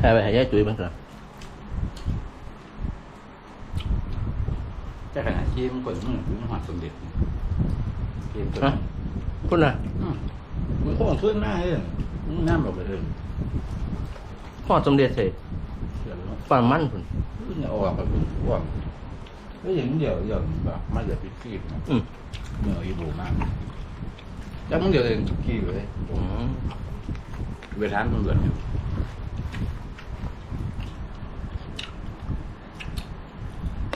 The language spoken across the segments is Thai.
แค่ไปห้ยายจุ้ยมันก่อนจะขนาดที่มันกดมือมันหอดสมเด็จเกมตัวคุณน่ะมันก็ขึ้นหน้าเองหน้าแบบเดิมพ่อสมเด็จเสร็จเดี๋ยวฟันมั่นคุณมันจะออกแบบว่างแล้วอย่างเดียวเดี๋ยวแบบมาเดือดพิคีบนะอืมเหนื่อยอีบูมากแล้วมึงเดี๋ยวเองขี้เลยอืมเวลาตำรวจอยู่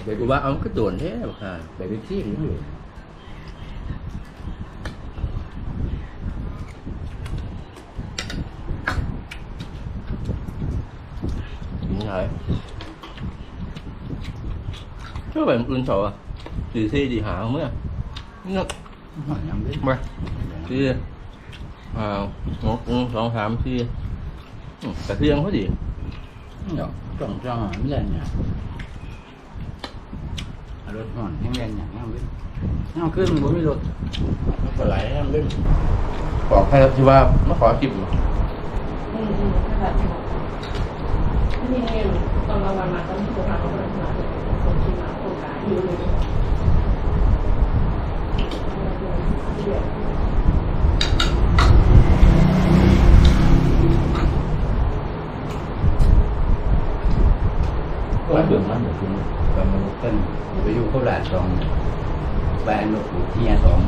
เดี๋ยวกูว่าเอาก็โดนแท้บักห่าไปพิคีบอยู่ยิงไงก็แบบอื่นเถอะดีที่ดีหาเมื่อเงาหอยยังเล่นมาที่อ่างกสองสามสี่อืมกระเทียมพอดีเดี๋ยวจ้องจ้องไม่ได้เนี่ย รถหอนแห้งแรงอย่างนั้นเล่นเอาขึ้นมันไม่รถมันก็ไหลให้มันเล่นบอกให้ที่ว่ามาขอคลิปอืมอืมขนาดนี้นี่เองตอนเราวันมาตอนที่เราทำเราเป็นมาคนที่มาโครงการอยู่เลย ก็เดือดมันเดือดคุณก็มันต้นไปอยู่โคราชสองแบนลูกเฮียสอง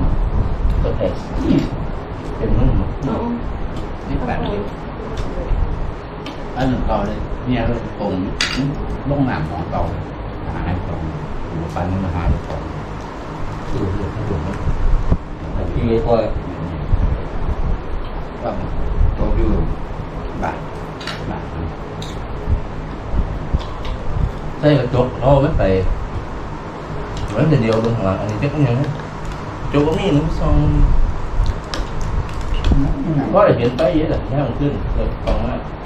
ตัวเอสเป็นมึง เอา นี่แปดเลย อันหนึ่งต่อเลยเนี่ยรถผมลงหนามของเก่าหาให้สองปันมาหาลูกของดูดูดูมันที่ก็ก็โตอยู่บาทบาทใช่กระจกเราไม่ไปเหมือนเดียวตรงหลังอันนี้เจ๊ก็ยังไงจกก็มีนึ่งสองก็เห็นไปเยอะแต่แค่มันขึ้นเลยฟังว่าโอ้เบื้องต้นชัดเลยหรือเกี่ยวหนวดกับน้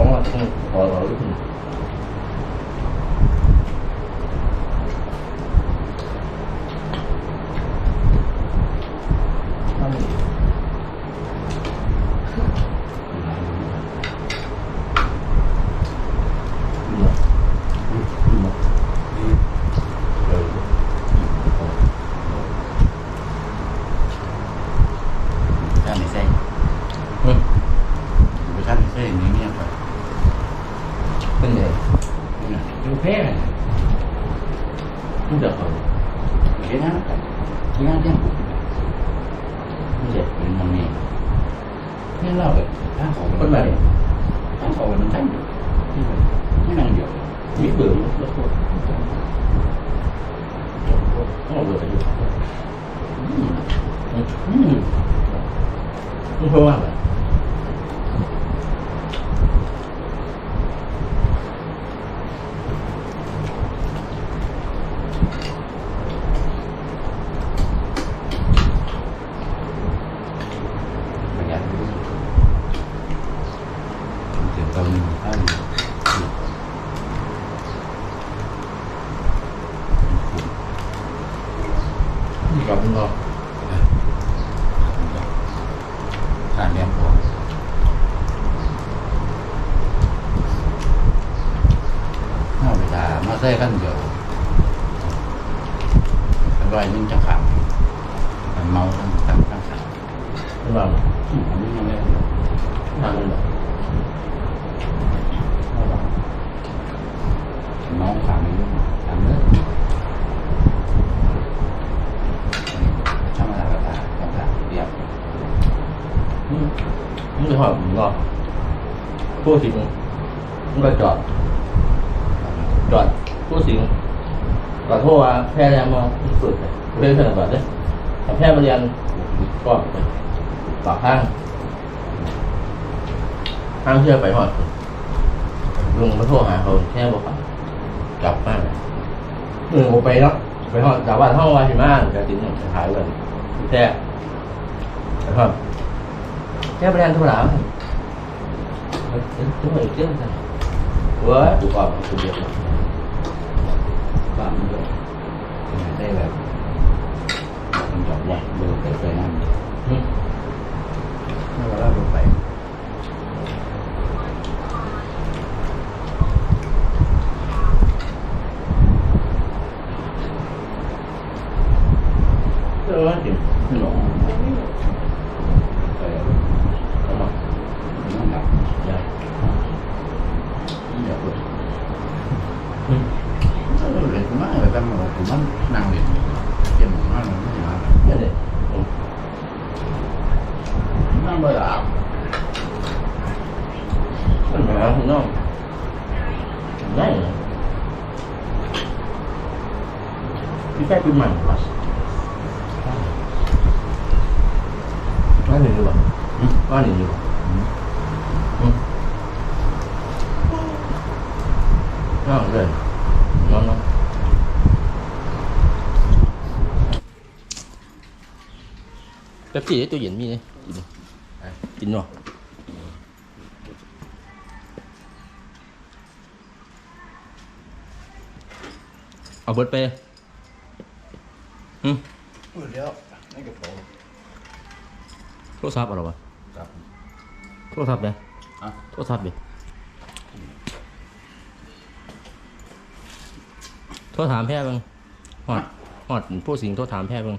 องว่าต้องขอเราหรือเปล่าถ้าไม่ใช่ อืม ถ้าไม่ใช่นี่เนี่ยก็ เป็นไง ดูเพ่เลยไม่เดือดเขาเห็นนะที่งานเที่ยงไม่เจ็บเป็น ถึงตอนถ้านี่กับมึงก็การเรียนพอถ้าเวลามาใส่กันเดียวร้อยนึงจะขาดมันเมาทั้งทั้งทั้งสามเปล่าอืมอันนี้ยังไม่ทางมันแบบ น้องสามนิ้วสามเนื้อช่างมาตาตาตาตาเรียบ มึงจะหอบมึงก็ ผู้สิงมึงก็จอด จอดผู้สิงขอโทษว่าแพ้แรงมาสุดเลยเรื่องขนาดนี้แต่แพ้มาเรียนก็ปากข้างข้างเชื่อไปหอดลุงมาโทรหาเขาแค่บอกว่ากลับบ้านเออผมไปเนาะไปหอดจากบ้านห้องวาชิมานจะติดหนึ่งขายเลยแค่ไปหอดแค่ปรียนธรรมดาเออเออตัวเองเจ้าเว้ยกูก่อนกูเดียวบ้านมันก็ได้แบบมันจอดแยกดูไปไปนั่นอืมไม่ว่าเราดูไป เออจริง หลง ไม่หนู ไป เอามา นั่นแหละ ได้ เดี๋ยวเปิด อืม เออเลยกูมา เลยกันหมดกูมันนั่งเรียนเกี่ยมมากเลยไม่มาเดี๋ยวเดี๋ยวอืมนั่งเบอร์อะมันหาข้างนอกได้เหรอพี่แค่เป็นใหม่ปะว่าหนึ่งดีกว่าว่าหนึ่งดีกว่าอืมนอนเลยนอนนอน เป๊ปซี่ในตู้เย็นมีเนี่ยกินดิกินเนาะเอาเบิร์ดไปอืมเปิดแล้วไม่กระเป๋าโทรศัพท์เอาหรอวะครับโทรศัพท์เนี่ยอะโทรศัพท์ดิโทรถามแพทย์เบ้างหอดหอดผู้สิงโทรถามแพทย์เบ้าง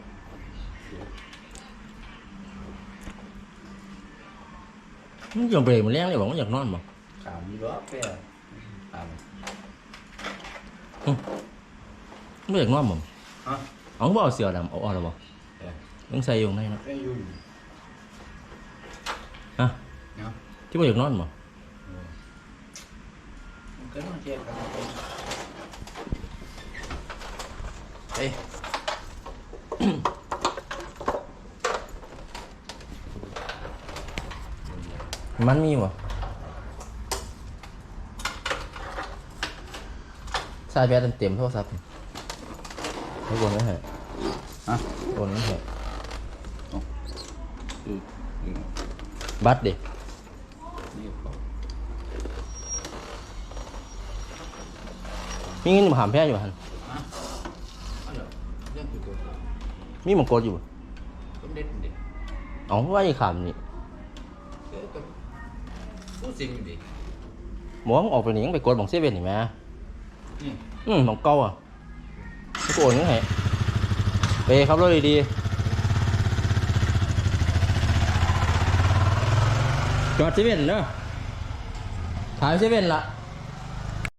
มันยังเบรกมันแรงเลยบอกว่าอยากนอนบ่สามรอบแค่สามไม่อยากนอนบ่ฮะเอาบ่เอาเสียดำเอาออกหรอบ่เออยังใส่อยู่ไหนเนาะไอ้ยุ่งฮะเนาะที่บ่อยากนอนบ่มันก็ต้องเช็คกันเอ้ มันมีบ่ใส่แบตเต็มๆโทรศัพท์ให้วนไว้ให้ฮะวนไว้ให้อืออือบัตรดินี่ก็มีเงินมาหามแพ้อยู่หันฮะอันเดียวเรื่องคือตัวมีมังกรอยู่บ่ต้นเด็ดเด็ดเอาว่าอีขามนี่ เออก็ผู้สิ่งอยู่ดิหมอมึงออกไปนี่ยังไปกดบังเซเว่นนี่แหม่นี่อืมบังเก่าอะกูโอนยังไงไปขับรถดีๆจอดเซเว่นเนอะถ่ายเซเว่นละ